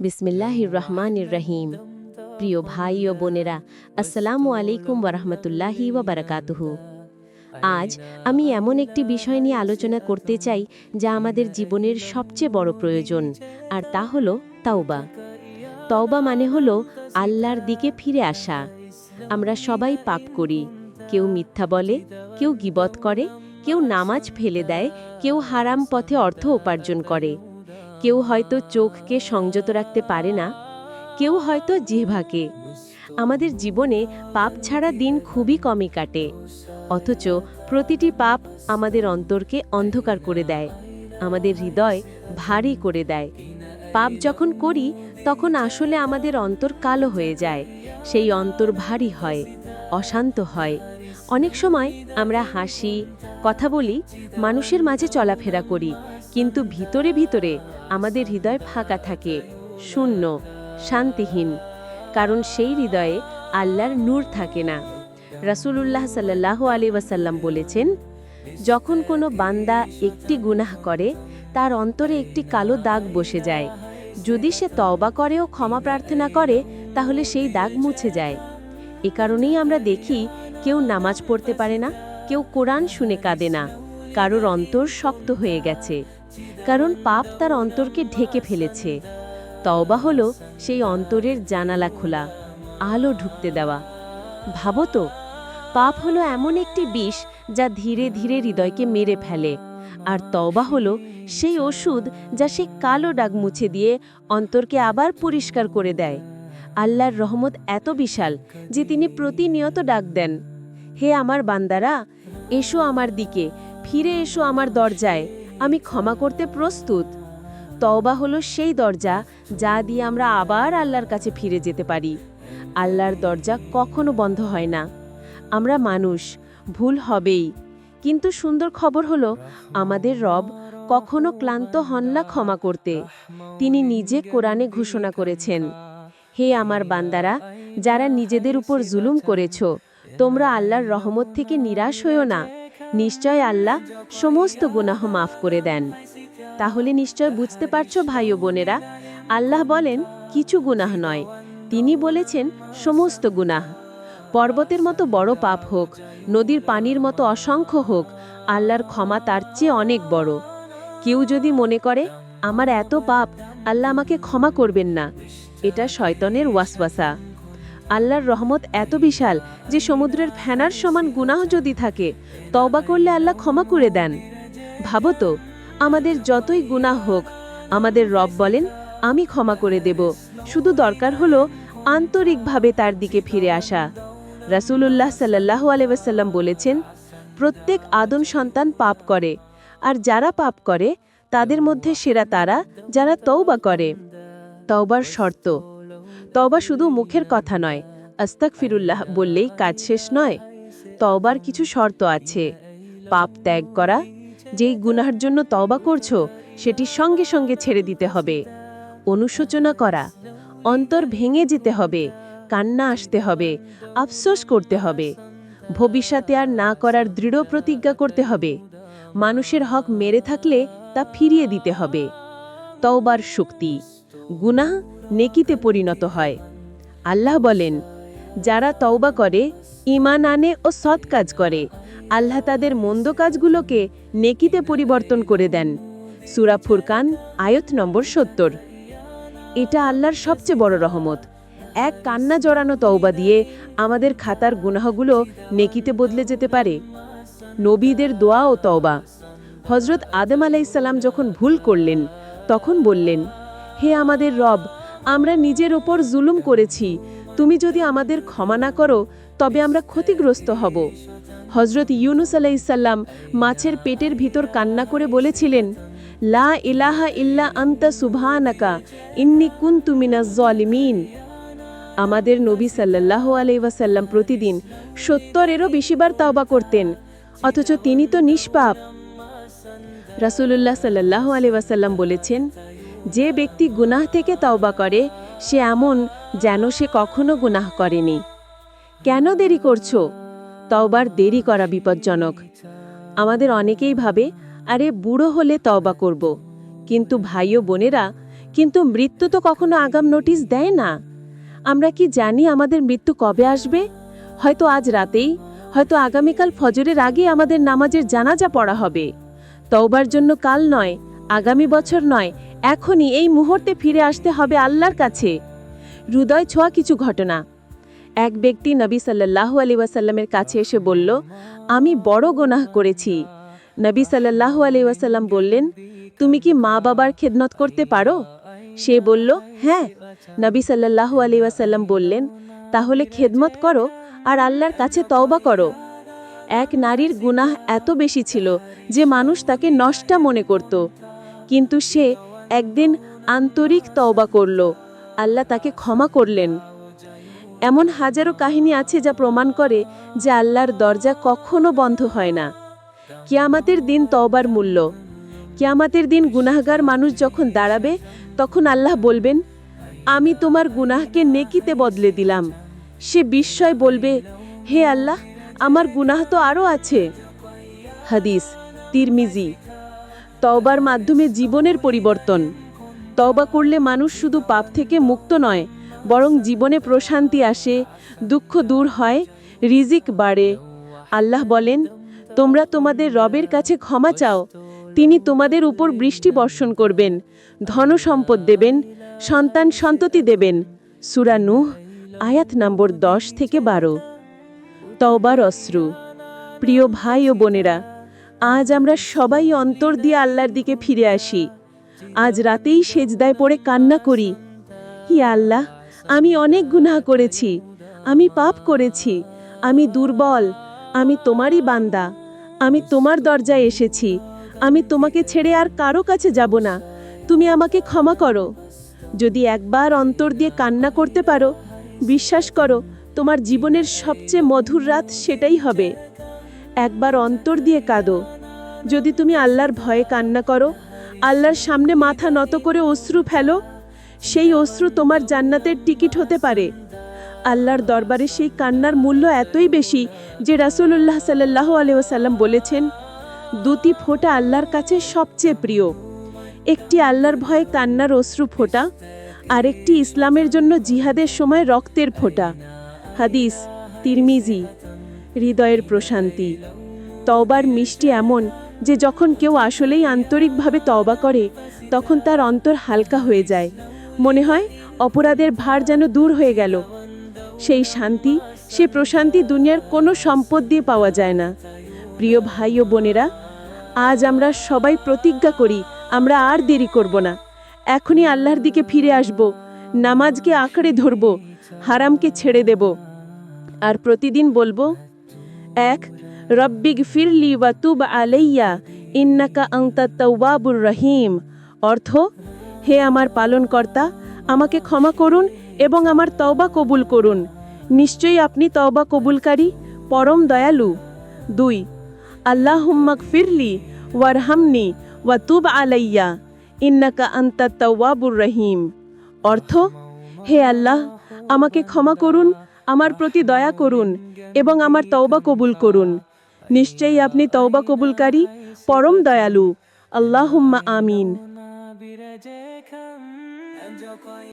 বিসমিল্লাহির রহমানির রহিম। প্রিয় ভাই ও বোনেরা, আসসালামু আলাইকুম ওরহমতুল্লাহি বারাকাতুহু। আজ আমি এমন একটি বিষয় নিয়ে আলোচনা করতে চাই, যা আমাদের জীবনের সবচেয়ে বড় প্রয়োজন, আর তা হল তাওবা। তওবা মানে হল আল্লাহর দিকে ফিরে আসা। আমরা সবাই পাপ করি, কেউ মিথ্যা বলে, কেউ গিবত করে, কেউ নামাজ ফেলে দেয়, কেউ হারাম পথে অর্থ উপার্জন করে। কেউ হয়তো চোখকে সংযত রাখতে পারে না, কেউ হয়তো জিহ্বাকে। আমাদের জীবনে পাপ ছাড়া দিন খুবই কমই কাটে, অথচ প্রতিটি পাপ আমাদের অন্তরকে অন্ধকার করে দেয়, আমাদের হৃদয় ভারী করে দেয়। পাপ যখন করি, তখন আসলে আমাদের অন্তর কালো হয়ে যায়, সেই অন্তর ভারী হয়, অশান্ত হয়। অনেক সময় আমরা হাসি, কথা বলি, মানুষের মাঝে চলাফেরা করি, কিন্তু ভিতরে ভিতরে আমাদের হৃদয় ফাঁকা থাকে, শূন্য, শান্তিহীন, কারণ সেই হৃদয়ে আল্লাহর নূর থাকে না। রাসূলুল্লাহ সাল্লাহ আলী ওয়াসাল্লাম বলেছেন, যখন কোনো বান্দা একটি গুনাহ করে, তার অন্তরে একটি কালো দাগ বসে যায়। যদি সে তওবা করে ও ক্ষমা প্রার্থনা করে, তাহলে সেই দাগ মুছে যায়। এ কারণেই আমরা দেখি, কেউ নামাজ পড়তে পারে না, কেউ কোরআন শুনে কাঁদে না। কারোর অন্তর শক্ত হয়ে গেছে। কারণ পাপ তার অন্তরকে ঢেকে ফেলেছে। তওবা হলো সেই অন্তরের জানালা খোলা, আলো ঢুকতে দেওয়া। ভাবো তো, পাপ হলো এমন একটি বিষ যা ধীরে ধীরে হৃদয়কে মেরে ফেলে, আর তওবা হলো সেই ওষুধ যা সে কালো দাগ মুছে দিয়ে অন্তরকে আবার পরিষ্কার করে দেয়। আল্লাহর রহমত এত বিশাল যে তিনি প্রতিনিয়ত ডাক দেন, হে আমার বান্দারা, এসো আমার দিকে, ফিরে এসো আমার দরজায়। আমি ক্ষমা করতে প্রস্তুত। তওবা হলো সেই দরজা যা দিয়ে আমরা আবার আল্লাহর কাছে ফিরে যেতে পারি। আল্লাহর দরজা কখনো বন্ধ হয় না। আমরা মানুষ, ভুল হবেই। কিন্তু সুন্দর খবর হলো, আমাদের রব কখনো ক্লান্ত হন না ক্ষমা করতে। তিনি নিজে কোরআনে ঘোষণা করেছেন, হে আমার বান্দারা, যারা নিজেদের উপর জুলুম করেছ, তোমরা আল্লাহর রহমত থেকে নিরাশ হইও না। নিশ্চয় আল্লাহ সমস্ত গুনাহ মাফ করে দেন। তাহলে নিশ্চয় বুঝতে পারছ ভাই ও বোনেরা, আল্লাহ বলেন, কিছু গুনাহ নয়। তিনি বলেছেন, সমস্ত গুনাহ। পর্বতের মতো বড় পাপ হোক, নদীর পানির মতো অসংখ্য হোক, আল্লাহর ক্ষমা তার চেয়ে অনেক বড়। কেউ যদি মনে করে, আমার এত পাপ, আল্লাহ আমাকে ক্ষমা করবেন না। এটা শয়তনের ওয়াসওয়াসা। আল্লাহর রহমত এত বিশাল যে সমুদ্রের ফেনার সমান গুনাহ যদি থাকে, তওবা করলে আল্লাহ ক্ষমা করে দেন। ভাবো তো, আমাদের যতই গুনাহ হোক, আমাদের রব বলেন, আমি ক্ষমা করে দেব। শুধু দরকার হলো আন্তরিকভাবে তার দিকে ফিরে আসা। রাসূলুল্লাহ সাল্লাহ আলাইসাল্লাম বলেছেন, প্রত্যেক আদম সন্তান পাপ করে, আর যারা পাপ করে, তাদের মধ্যে সেরা তারা যারা তওবা করে। তওবার শর্ত তওবা শুধু মুখের কথা নয় আস্তাক ফিরুল্লাহ বললেই কাজ শেষ নয়। তওবার কিছু শর্ত আছে। পাপ ত্যাগ করা, যেই গুনার জন্য তওবা করছ, সেটি সঙ্গে সঙ্গে ছেড়ে দিতে হবে। অনুশোচনা করা, অন্তর ভেঙে যেতে হবে, কান্না আসতে হবে, আফসোস করতে হবে। ভবিষ্যতে আর না করার দৃঢ় প্রতিজ্ঞা করতে হবে। মানুষের হক মেরে থাকলে তা ফিরিয়ে দিতে হবে। তওবার শক্তি, গুনাহ নেকিতে পরিণত হয়। আল্লাহ বলেন, যারা তওবা করে ইমান আনে ও সৎ কাজ করে, আল্লাহ তাদের মন্দ কাজগুলোকে নেকিতে পরিবর্তন করে দেন। সুরা ফুরকান, আয়ত নম্বর সত্তর। এটা আল্লাহর সবচেয়ে বড় রহমত। এক কান্না জড়ানো তওবা দিয়ে আমাদের খাতার গুনাহগুলো নেকিতে বদলে যেতে পারে। নবীদের দোয়া ও তওবা। হজরত আদম আলাইসাল্লাম যখন ভুল করলেন, তখন বললেন, হে আমাদের রব আমরা নিজের ওপর জুলুম করেছি। তুমি যদি আমাদের ক্ষমা না করো, তবে আমরা ক্ষতিগ্রস্ত হব। হজরত ইউনুস আলাইসাল্লাম মাছের পেটের ভিতর কান্না করে বলেছিলেন, লা ইলাহা ইল্লা আন্তা সুবহানাকা, ইন্নি কুনতু মিনাজ জলিমিন। আমাদের নবী সাল্লাহ আলাইসাল্লাম প্রতিদিন সত্তরেরও বেশিবার তাওবা করতেন, অথচ তিনি তো নিষ্পাপ। রাসূলুল্লাহ সাল্লাহ আলাইসাল্লাম বলেছেন যে ব্যক্তি গুনাহ থেকে তওবা করে, সে এমন যেন সে কখনো গুনাহ করেনি। কেন দেরি করছ? তওবার দেরি করা বিপজ্জনক। আমাদের অনেকেই ভাবে, আরে, বুড়ো হলে তওবা করব। কিন্তু ভাই ও বোনেরা, কিন্তু মৃত্যু তো কখনো আগাম নোটিশ দেয় না। আমরা কি জানি আমাদের মৃত্যু কবে আসবে? হয়তো আজ রাতেই, হয়তো আগামীকাল ফজরের আগে আমাদের নামাজের জানাজা পড়া হবে। তওবার জন্য কাল নয়, আগামী বছর নয় এখনই এই মুহূর্তে ফিরে আসতে হবে আল্লাহর কাছে। হৃদয় ছোঁয়া কিছু ঘটনা। এক ব্যক্তি নবী সাল্লাল্লাহু আলী ওয়াসাল্লামের কাছে এসে বলল, আমি বড় গোনাহ করেছি। নবী সাল্লাল্লাহু আলী ওয়াসাল্লাম বললেন, তুমি কি মা বাবার খেদমত করতে পারো? সে বলল হ্যাঁ। নবী সাল্লাল্লাহু আলী ওয়াসাল্লাম বললেন, তাহলে খেদমত করো আর আল্লাহর কাছে তওবা করো। এক নারীর গুনাহ এত বেশি ছিল যে মানুষ তাকে নষ্টা মনে করত। কিন্তু সে একদিন আন্তরিক তওবা করল। আল্লাহ তাকে ক্ষমা করলেন। এমন হাজারো কাহিনী আছে যা প্রমাণ করে যে আল্লাহর দরজা কখনো বন্ধ হয় না। কিয়ামাতের দিন তওবার মূল্য। কিয়ামাতের দিন গুনাহগার মানুষ যখন দাঁড়াবে, তখন আল্লাহ বলবেন, আমি তোমার গুনাহকে নেকিতে বদলে দিলাম। সে বিস্ময় বলবে, হে আল্লাহ, আমার গুনাহ তো আরও আছে। হাদিস, তিরমিজি। তওবার মাধ্যমে জীবনের পরিবর্তন। তওবা করলে মানুষ শুধু পাপ থেকে মুক্ত নয়, বরং জীবনে প্রশান্তি আসে, দুঃখ দূর হয়, রিজিক বাড়ে। আল্লাহ বলেন, তোমরা তোমাদের রবের কাছে ক্ষমা চাও। তিনি তোমাদের উপর বৃষ্টি বর্ষণ করবেন ধন সম্পদ দেবেন, সন্তান সন্ততি দেবেন। সুরানুহ আয়াত নম্বর দশ থেকে বারো। তওবার অশ্রু। প্রিয় ভাই ও বোনেরা আজ আমরা সবাই অন্তর দিয়ে আল্লাহর দিকে ফিরে আসি। আজ রাতেই সেজদায় পড়ে কান্না করি। হি আল্লাহ, আমি অনেক গুনাহ করেছি। আমি পাপ করেছি। আমি দুর্বল। আমি তোমারই বান্দা। আমি তোমার দরজায় এসেছি। আমি তোমাকে ছেড়ে আর কারও কাছে যাব না। তুমি আমাকে ক্ষমা করো। যদি একবার অন্তর দিয়ে কান্না করতে পারো, বিশ্বাস করো, তোমার জীবনের সবচেয়ে মধুর রাত সেটাই হবে। একবার অন্তর দিয়ে কাঁদো। যদি তুমি আল্লাহর ভয়ে কান্না করো, আল্লাহর সামনে মাথা নত করে অশ্রু ফেলো, সেই অশ্রু তোমার জান্নাতের টিকিট হতে পারে। আল্লাহর দরবারে সেই কান্নার মূল্য এতই বেশি যে রাসূলুল্লাহ সাল্লাহ আলিয়াল্লাম বলেছেন, দুটি ফোঁটা আল্লাহর কাছে সবচেয়ে প্রিয়। একটি আল্লাহর ভয়ে কান্নার অশ্রু ফোঁটা আর একটি ইসলামের জন্য জিহাদের সময় রক্তের ফোঁটা। হাদিস, তিরমিজি। হৃদয়ের প্রশান্তি। তওবার মিষ্টি এমন যে যখন কেউ আসলেই আন্তরিকভাবে তওবা করে, তখন তার অন্তর হালকা হয়ে যায়। মনে হয় অপরাধের ভার যেন দূর হয়ে গেল। সেই শান্তি, সে প্রশান্তি দুনিয়ার কোনো সম্পদ দিয়ে পাওয়া যায় না। প্রিয় ভাই ও বোনেরা, আজ আমরা সবাই প্রতিজ্ঞা করি, আমরা আর দেরি করব না। এখনই আল্লাহর দিকে ফিরে আসব, নামাজকে আঁকড়ে ধরব, হারামকে ছেড়ে দেব। আর প্রতিদিন বলব এক রব্বিগ ফিরলি ওয়া তুব আলাইয়া, ইন্নাকা আংতা তওয়াবুর রহিম। অর্থ, হে আমার পালনকর্তা, আমাকে ক্ষমা করুন এবং আমার তওবা কবুল করুন। নিশ্চয়ই আপনি তওবা কবুলকারী, পরম দয়ালু। দুই আল্লাহুম্মাক ফিরলি ওয়ারহামনি ওয়া তুব আলাইয়া, ইন্নাকা আন্তা তওয়াবুর রহিম। অর্থ, হে আল্লাহ, আমাকে ক্ষমা করুন আমার প্রতি দয়া করুন এবং আমার তওবা কবুল করুন। নিশ্চয়ই আপনি তওবা কবুলকারী, পরম দয়ালু। আল্লাহুম্মা আমিন।